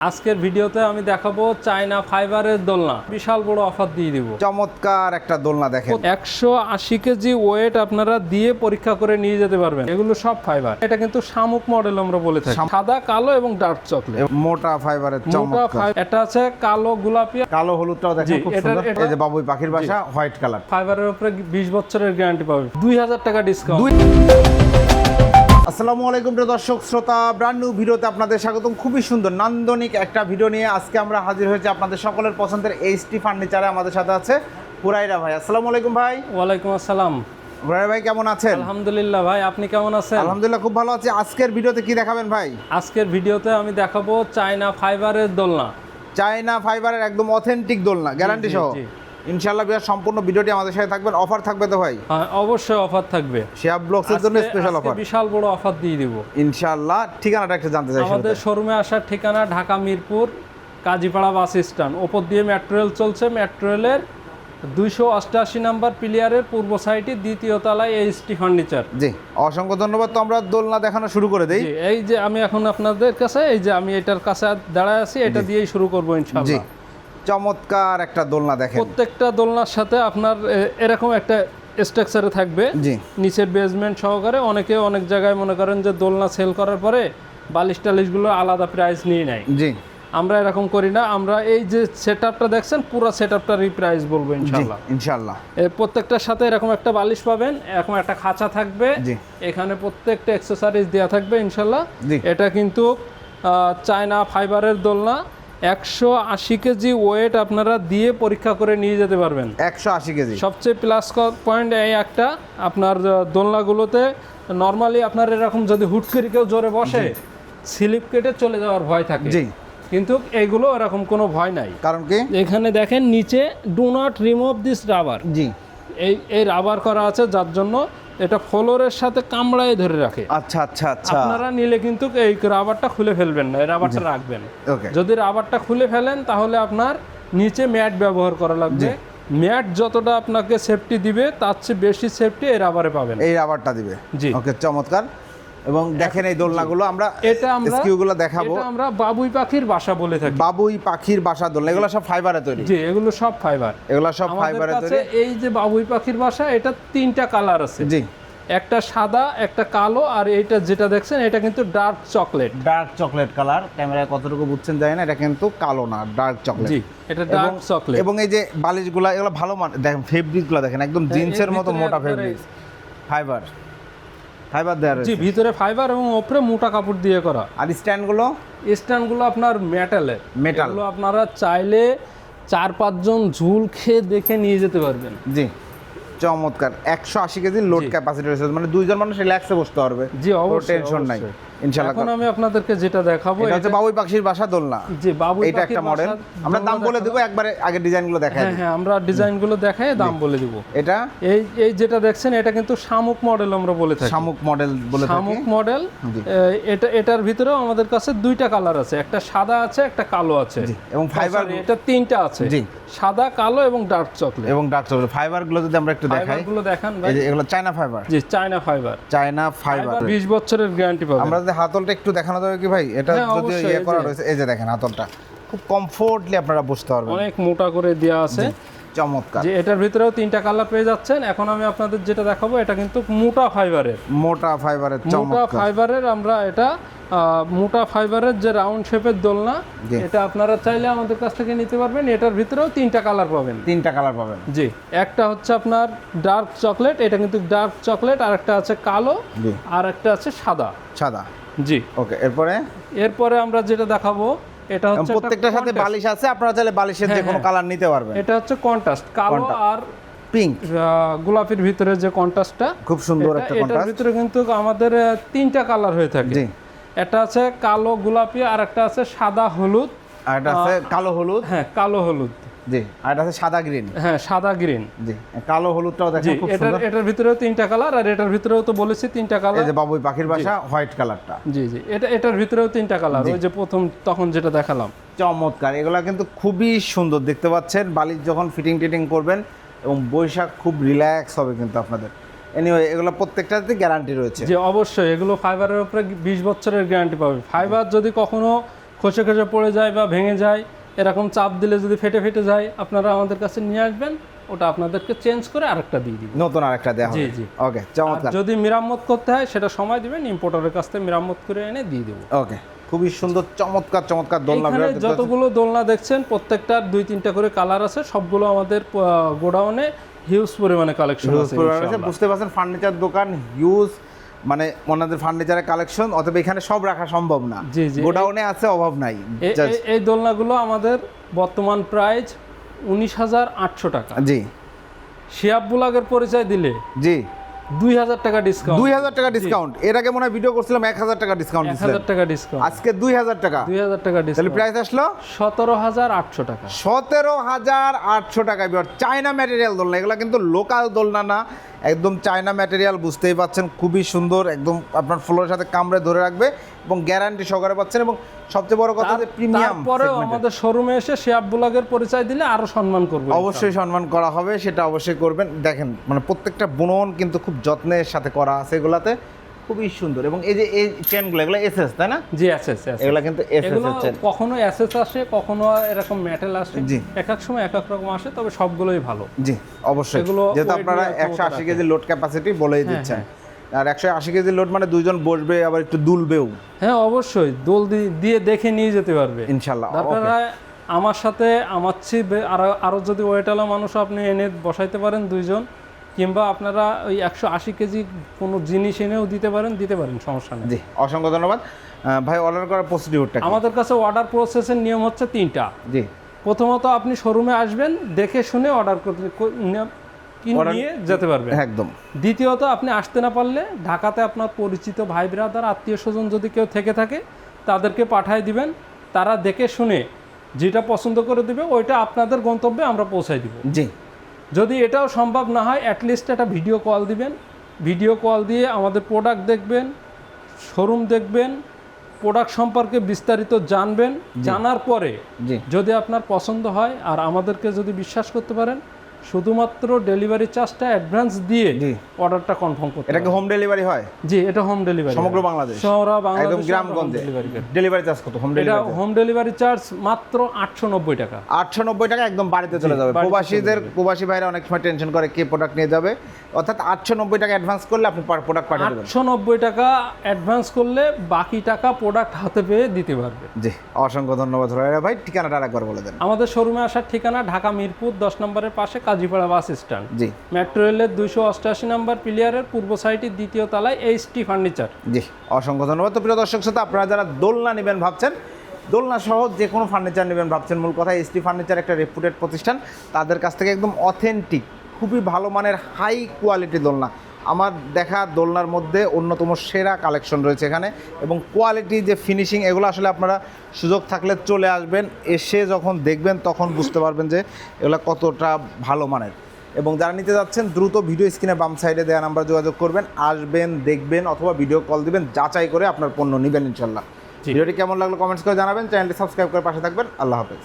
আজকের ভিডিওতে আমি দেখাবো চায়না ফাইবারের দোলনা। বিশাল বড় অফার দিয়ে দিব। চমৎকার একটা দোলনা দেখেন। একশো আশি কেজি ওয়েট আপনারা দিয়ে পরীক্ষা করে নিয়ে যেতে পারবেন। এগুলো সব ফাইবার। এটা কিন্তু শামুক মডেল আমরা বলে থাকি। সাদা কালো এবং ডার্ক চকলেট মোটা ফাইবারের চমৎকার। এটা আছে কালো গোলাপি। কালো হলুদটাও দেখেন খুব সুন্দর। এটা- এই যে বাবুই পাখির বাসা হোয়াইট কালার। ফাইবারের উপরে বিশ বছরের গ্যারান্টি পাবে। দুই হাজার টাকা ডিসকাউন্ট আসসালামু আলাইকুম প্রিয় দর্শক শ্রোতা ব্র্যান্ড নিউ ভিডিওতে আপনাদের স্বাগতম। খুবই সুন্দর নান্দনিক একটা ভিডিও নিয়ে আজকে আমরা হাজির হয়েছি আপনাদের সকলের পছন্দের এইচটি ফার্নিচারে আমাদের সাথে আছে হুরাইরা ভাই। আসসালামু আলাইকুম ভাই। ওয়ালাইকুম আসসালাম। হুরাইরা ভাই কেমন আছেন? আলহামদুলিল্লাহ ভাই আপনি কেমন আছেন? আলহামদুলিল্লাহ খুব ভালো আছি। আজকের ভিডিওতে কি দেখাবেন ভাই? আজকের ভিডিওতে আমি দেখাবো চায়না ফাইবারের দোলনা। চায়না ফাইবারের একদম অথেন্টিক দোলনা গ্যারান্টি সহ। ইনশাআল্লাহ সম্পূর্ণ ভিডিওটি আমাদের সাথে থাকবেন। অফার থাকবে তো ভাই? হ্যাঁ অবশ্যই অফার থাকবে। শিয়াব ব্লগসের জন্য স্পেশাল অফার বিশাল বড় অফার দিয়ে দিব। ইনশাআল্লাহ ঠিকানাটা একটু জানতে চাই আমাদের শোরুমে আসার ঠিকানা ঢাকা মিরপুর কাজীপাড়া বাস স্ট্যান্ড। ওপর দিয়ে চলছে। দুইশো অষ্টআশি নাম্বার প্লেয়ারের পূর্ব সাইডে দ্বিতীয় তলায় এইচটি ফার্নিচার। জি অসংখ্য ধন্যবাদ। তো আমরা দোলনা দেখানো শুরু করে দেই। এই যে আমি এখন আপনাদের কাছে এই যে আমি এটার কাছে দাঁড়ায় আছি এটা দিয়েই শুরু করব ইনশাআল্লাহ। চমৎকার একটা দোলনা দেখেন। প্রত্যেকটা দোলনার সাথে আপনার এরকম একটা স্ট্রাকচারে থাকবে। জি। নিচের বেসমেন্ট সহকারে অনেকে অনেক জায়গায় মনে করেন যে দোলনা সেল করার পরে বালিশ টালিশগুলো আলাদা প্রাইস নিয়ে নেয়। জি। আমরা এরকম করি না আমরা এই যে সেট আপটা দেখছেন পুরো সেট আপটারই প্রাইস বলব ইনশাল্লাহ ইনশাআল্লাহ। এর প্রত্যেকটার সাথে এরকম একটা বালিশ পাবেন এরকম একটা খাঁচা থাকবে। জি। এখানে প্রত্যেকটা এক্সেসরিজ দেওয়া থাকবে ইনশাল্লাহ জি। এটা কিন্তু চায়না ফাইবারের দোলনা। একশো আশি কেজি ওয়েট আপনারা দিয়ে পরীক্ষা করে নিয়ে যেতে পারবেন। একশো আশি কেজি। সবচেয়ে প্লাস পয়েন্ট এই একটা আপনার দোলনাগুলোতে নর্মালি আপনার এরকম যদি হুট করে কেউ জোরে বসে স্লিপ কেটে চলে যাওয়ার ভয় থাকে। জি। কিন্তু এইগুলো এরকম কোনো ভয় নাই। কারণ কি? এখানে দেখেন নিচে do not remove this rubber জি। এই এই রাবার করা আছে যার জন্য এটা ফ্লোরের সাথে কামড়ায় ধরে রাখে। আচ্ছা আচ্ছা আচ্ছা। আপনারা নিলে কিন্তু এই রাবারটা খুলে ফেলবেন না এই রাবারটা রাখবেন। ওকে। যদি রাবারটা খুলে ফেলেন তাহলে আপনার নিচে ম্যাট ব্যবহার করা লাগবে। ম্যাট যতটা আপনাকে সেফটি দিবে তার চেয়ে বেশি সেফটি এই রাবারে পাবেন। এই রাবারটা দিবে। জি। ওকে চমৎকার। এবং দেখেন এই দোলনাগুলো আমরা এটা আমরা স্কিউগুলো দেখাবো। আমরা বাবুই পাখির বাসা বলে থাকি। বাবুই পাখির বাসা দোলনা এগুলো সব ফাইবারে তৈরি। জি এগুলো সব ফাইবার। এগুলো সব ফাইবারে তৈরি। এই যে বাবুই পাখির বাসা এটা তিনটা কালার আছে। জি। একটা সাদা একটা কালো আর এটা যেটা দেখছেন এটা কিন্তু dark chocolate dark chocolate colour ক্যামেরায় কতটুকু বুঝছেন জানি না এটা কিন্তু কালো না ডার্ক চকলেট জি এটা ডার্ক চকলেট এবং এই যে বালিশগুলো এগুলো ভালো মান দেখেন ফেব্রিকগুলো দেখেন একদম জিন্সের মতো মোটা ফেব্রিক ফাইবার ফাইবার দেওয়া জি ভিতরে ফাইবার এবং উপরে মোটা কাপড় দিয়ে করা। আর স্ট্যান্ডগুলো? স্ট্যান্ডগুলো আপনার মেটালের মেটাল আপনারা চাইলে চার পাঁচজন ঝুল খেয়ে দেখে নিয়ে যেতে পারবেন। জি চমৎকার। একশো আশি কেজি লোড ক্যাপাসিটি রয়েছে। মানে দুইজন মানুষ রিল্যাক্সে বসতে পারবে। জি অবশ্যই টেনশন নাই। ইনশাল্লাহ এখন আমি আপনাদেরকে যেটা দেখাবো এটা হচ্ছে বাবুই পাখির বাসা দোলনা। যে বাবু এটা একটা মডেল আমরা দাম বলে দেবো একবারে আগে ডিজাইনগুলো দেখাই হ্যাঁ হ্যাঁ আমরা ডিজাইনগুলো দেখাই দাম বলে দিব। এটা? এই এই যেটা দেখছেন এটা কিন্তু শামুক মডেল আমরা বলে থাকি। শামুক মডেল বলে থাকি। শামুক মডেল এটা এটার ভিতরেও আমাদের কাছে দুইটা কালার আছে একটা সাদা আছে একটা কালো আছে। জি, এবং ফাইবার এটা তিনটা আছে। জি। সাদা কালো এবং ডার্ক চকলেট এবং ডার্ক চকলেট ফাইবারগুলো যদি আমরা একটু দেখাই। ফাইবারগুলো দেখান ভাই। এগুলো চায়না ফাইবার জি China fibre China fibre fibre 20 বছরের গ্যারান্টি পাবেন। আমরা যদি হাতলটা একটু দেখানো যাবে কি ভাই? এটা হ্যাঁ, যদি ইয়ে করা রয়েছে এই যে দেখেন হাতলটা। খুব কমফোর্টলি আপনারা বসতে পারবেন। অনেক মোটা করে দেওয়া আছে। চমৎকার। যে এটার ভিতরেও তিনটা কালার পেয়ে যাচ্ছেন। এখন আমি আপনাদের যেটা দেখাবো এটা কিন্তু মোটা ফাইবারের মোটা ফাইবারের মোটা ফাইবারের আমরা এটা মোটা ফাইবারের যে রাউন্ড শেপের দোলনা এটা আপনারা চাইলে আমাদের কাছ থেকে নিতে পারবেন। এটার ভিতরেও তিনটা কালার পাবেন। তিনটা কালার পাবেন। জি একটা হচ্ছে আপনার ডার্ক চকলেট এটা কিন্তু ডার্ক চকলেট আর একটা আছে কালো আর একটা আছে সাদা। সাদা। জি। ওকে এরপরে? এরপরে আমরা যেটা দেখাবো এটা হচ্ছে প্রত্যেকটার সাথে বালিশ আছে আপনারা চাইলে বালিশের যে কোনো। কালার নিতে পারবেন। এটা হচ্ছে কন্ট্রাস্ট কালো আর পিঙ্ক গোলাপির ভিতরে যে কন্ট্রাস্টটা খুব সুন্দর একটা কন্ট্রাস্ট এটার ভিতরে কিন্তু আমাদের তিনটা কালার হয়ে থাকে। জি। একটা আছে কালো গোলাপি আর একটা আছে সাদা হলুদ। আর এটা আছে কালো হলুদ। হ্যাঁ কালো হলুদ। জি আর এটা আছে সাদা গ্রিন। হ্যাঁ সাদা গ্রিন। জি কালো হলুদটাও দেখেন খুব সুন্দর। এটার ভিতরেও তিনটা কালার আর এটার ভিতরেও তো বলেছি তিনটা কালার। এই যে বাবুই পাখির বাসা হোয়াইট কালারটা। জি জি এটা এটার ভিতরেও তিনটা কালার। ওই যে প্রথম তখন যেটা দেখালাম। চমৎকার এগুলা কিন্তু খুবই সুন্দর দেখতে পাচ্ছেন। বালির যখন ফিটিং টিটিং করবেন এবং বৈশাখ খুব রিল্যাক্স হবে কিন্তু আপনাদের। এনিওয়ে এগুলো প্রত্যেকটাতে গ্যারান্টি রয়েছে। যে অবশ্যই এগুলো ফাইবারের উপরে বিশ বছরের গ্যারান্টি পাবে। ফাইবার যদি কখনো খসে খসে পড়ে যায় বা ভেঙে যায় এরকম চাপ দিলে যদি ফেটে ফেটে যায় আপনারা আমাদের কাছে নিয়ে আসবেন ওটা আপনাদেরকে চেঞ্জ করে আরেকটা দিয়ে দিব। নতুন আরেকটা দেওয়া জি, হবে। জি। ওকে চমৎকার। যদি মেরামত করতে হয় সেটা সময় দিবেন ইম্পোর্টারের কাছ থেকে মেরামত করে এনে দিয়ে দেবো। ওকে খুবই সুন্দর চমৎকার চমৎকার দোলনা। যতগুলো দোলনা দেখছেন প্রত্যেকটার দুই তিনটা করে কালার আছে সবগুলো আমাদের গোডাউনে হিউজ পরিমাণে কালেকশন আছে। বুঝতে পারছেন ফার্নিচার দোকান হিউজ মানে ওনাদের ফার্নিচারের কালেকশন অথবা এখানে সব রাখা সম্ভব না জি, জি। গোডাউনে আছে অভাব নাই এই দোলনাগুলো আমাদের বর্তমান প্রাইস উনিশ হাজার আটশো টাকা জি শিয়াব বুলাগের পরিচয় দিলে জি দুই হাজার টাকা ডিসকাউন্ট দুই হাজার টাকা ডিসকাউন্ট এর আগে মনে হয় ভিডিও করছিলাম এক হাজার টাকা ডিসকাউন্ট এক হাজার টাকা ডিসকাউন্ট আজকে দুই হাজার টাকা। দুই হাজার টাকা ডিসকাউন্ট প্রাইস আসলো? সতেরো হাজার আটশো টাকা। সতেরো হাজার আটশো টাকা চায়না ম্যাটেরিয়াল দোলনা এগুলো কিন্তু লোকাল দোলনা না। একদম চায়না ম্যাটেরিয়াল বুঝতেই পাচ্ছেন খুবই সুন্দর একদম আপনার ফ্লোরের সাথে কামড়ে ধরে রাখবে এবং গ্যারান্টি সহকারে পাচ্ছেন এবং সবচেয়ে বড় কথা যে প্রিমিয়াম পরেও আমাদের শোরুমে এসে শেয়ার ব্লগের পরিচয় দিলে আরও সম্মান করবে অবশ্যই সম্মান করা হবে সেটা অবশ্যই করবেন। দেখেন মানে প্রত্যেকটা বুনন কিন্তু খুব যত্নের সাথে করা আছে এগুলাতে। খুবই সুন্দর। এবং এই যে এই চেনগুলো এগুলো এসএস তাই না? জি আছে। এগুলো কিন্তু এসএস চেন কখনো অ্যাসেস আসে কখনো এরকম মেটেল আসে। জি। এক এক সময় এক এক রকম আসে তবে সবগুলোই ভালো। জি অবশ্যই। এগুলো যেহেতু আপনারা একশো আশি কেজি লোড ক্যাপাসিটি বলেই হ্যাঁ, দিচ্ছেন। আর একশো আশি কেজি লোড মানে দুইজন বসবে আবার একটু দুলবেও। হ্যাঁ অবশ্যই। দোল দিয়ে দেখে নিয়ে যেতে পারবে। ইনশাল্লাহ আপনারা আমার সাথে আমার চেয়ে বে- আরও আরও যদি ওয়েটালা মানুষ আপনি এনে বসাইতে পারেন দুইজন কিংবা আপনারা ওই একশো আশি কেজি কোনো জিনিস এনেও দিতে পারেন দিতে পারেন সমস্যা নেই। জি অসংখ্য ধন্যবাদ। ভাই অর্ডার করার প্রসিডিউরটা আমাদের কাছে অর্ডার প্রসেসের নিয়ম হচ্ছে তিনটা। জি। প্রথমত আপনি শোরুমে আসবেন দেখে শুনে অর্ডার করতে নিয়ে যেতে পারবেন। একদম। দ্বিতীয়ত আপনি আসতে না পারলে ঢাকাতে আপনার পরিচিত ভাই ব্রাদার আত্মীয় স্বজন যদি কেউ থেকে থাকে তাদেরকে পাঠায় দিবেন। তারা দেখে শুনে যেটা পছন্দ করে দিবে ওইটা আপনাদের গন্তব্যে আমরা পৌঁছাই দিব। জি। যদি এটাও সম্ভব না হয় অ্যাটলিস্ট একটা ভিডিও কল দিবেন। ভিডিও কল দিয়ে আমাদের প্রোডাক্ট দেখবেন শোরুম দেখবেন প্রোডাক্ট সম্পর্কে বিস্তারিত জানবেন। জানার পরে যদি আপনার পছন্দ হয় আর আমাদেরকে যদি বিশ্বাস করতে পারেন শুধুমাত্র ডেলিভারি চার্জটা অ্যাডভান্স দিয়ে জি। অর্ডারটা কনফার্ম করতে এটা কি হোম ডেলিভারি হয়? জি এটা হোম ডেলিভারি সমগ্র বাংলাদেশ? সারা একদম গ্রামগঞ্জে? ডেলিভারি চার্জ কত? হোম ডেলিভারি এটা হোম ডেলিভারি চার্জ মাত্র আটশো নব্বই টাকা। আটশো নব্বই টাকা একদম বাড়িতে চলে যাবে। প্রবাসীদের প্রবাসী ভাইরা অনেক সময় টেনশন করে কে প্রোডাক্ট নিয়ে যাবে। অর্থাৎ আটশো নব্বই টাকা অ্যাডভান্স করলে আপনি প্রোডাক্ট পাঠিয়ে দেবেন। আটশো নব্বই টাকা অ্যাডভান্স করলে বাকি টাকা প্রোডাক্ট হাতে পেয়ে দিতে পারবে। জি অসংখ্য ধন্যবাদ ভাই। ঠিকানাটা আরেকবার বলে দেন। আমাদের শোরুমে আসার ঠিকানা ঢাকা মিরপুর দশ নম্বরের পাশে কাজীপাড়া বাস স্ট্যান্ড। জি। মেট্রো রেলের দুইশো অষ্টআশি নম্বর প্লেয়ারের পূর্ব সাইডের দ্বিতীয় তলায় এইচটি ফার্নিচার। জি অসংখ্য ধন্যবাদ। তো প্রিয় দর্শক সাথে আপনারা যারা দোলনা নেবেন ভাবছেন দোলনা সহ যে কোনো ফার্নিচার নেবেন ভাবছেন মূল কথা এসটি ফার্নিচার একটা রেপুটেড প্রতিষ্ঠান তাদের কাছ থেকে একদম অথেন্টিক খুবই ভালো মানের হাই কোয়ালিটি দোলনা। আমার দেখা দোলনার মধ্যে অন্যতম সেরা কালেকশন রয়েছে এখানে এবং কোয়ালিটি যে ফিনিশিং এগুলো আসলে আপনারা সুযোগ থাকলে চলে আসবেন এসে যখন দেখবেন তখন বুঝতে পারবেন যে এগুলো কতটা ভালো মানের। এবং যারা নিতে যাচ্ছেন দ্রুত ভিডিও স্ক্রিনে বাম সাইডে দেওয়া নাম্বার যোগাযোগ করবেন আসবেন দেখবেন অথবা ভিডিও কল দিবেন যাচাই করে আপনার পণ্য নেবেন ইনশাল্লাহ। ভিডিওটি কেমন লাগল কমেন্টস করে জানাবেন চ্যানেলটি সাবস্ক্রাইব করে পাশে থাকবেন আল্লাহ হাফেজ।